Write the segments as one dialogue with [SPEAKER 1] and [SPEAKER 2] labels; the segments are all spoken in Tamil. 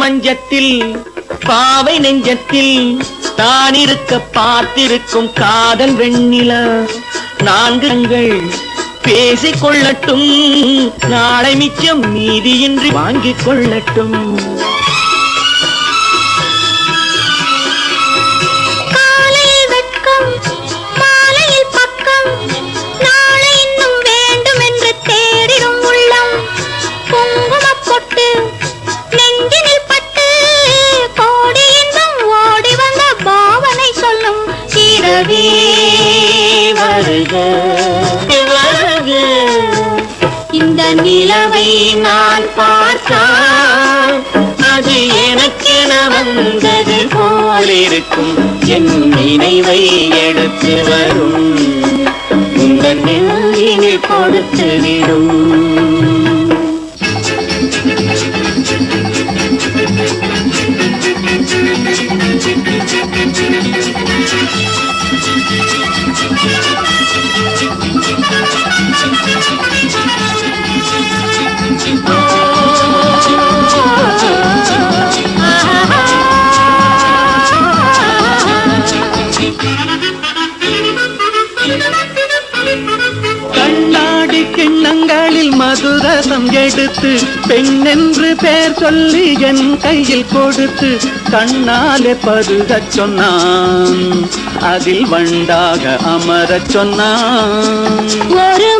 [SPEAKER 1] மஞ்சத்தில் பாவை நெஞ்சத்தில் தான் இருக்க பார்த்திருக்கும் காதல் வெண்ணிலா. நான்குங்கள் பேசிக் கொள்ளட்டும் நாளை மிச்சம் மீதியின்றி வாங்கிக் கொள்ளட்டும்.
[SPEAKER 2] இந்த நிலவை நான்
[SPEAKER 1] பார்த்தால் அது எனக்கென வந்தது போலிருக்கும் என் நினைவை எடுத்து வரும். உங்கள் நெல்லினில் கொடுத்து விடும். கிண்ணங்களில் மதுரசம் எடுத்து பெண்ணென்று பெயர் சொல்லி என் கையில் கொடுத்து கண்ணாலே பருகச் சொன்னான். அதில் வண்டாக அமரச் சொன்னான்.
[SPEAKER 2] ஒரு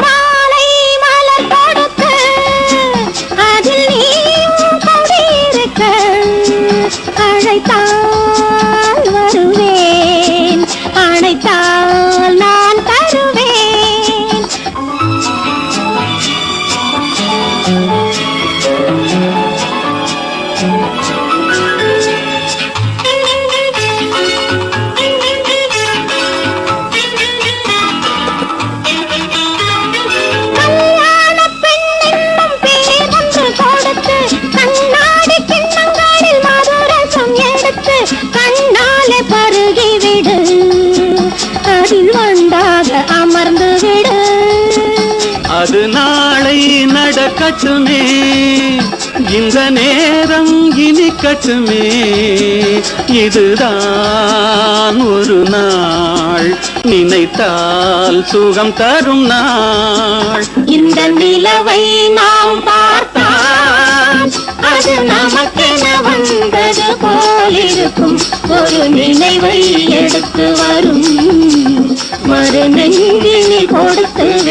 [SPEAKER 2] Tao
[SPEAKER 1] அது நாளை நடக்கட்டுமே. இந்த நேரம் இனிக்கட்டுமே இதுதான் ஒரு நாள். நினைத்தால் சுகம் தரும் நாள்.
[SPEAKER 2] இந்த நிலவை நாம் பார்த்தால் அது நமக்கென வந்தது போலிருக்கும். ஒரு நினைவை எடுத்து வரும். மறு நெஞ்சினி கொடுத்து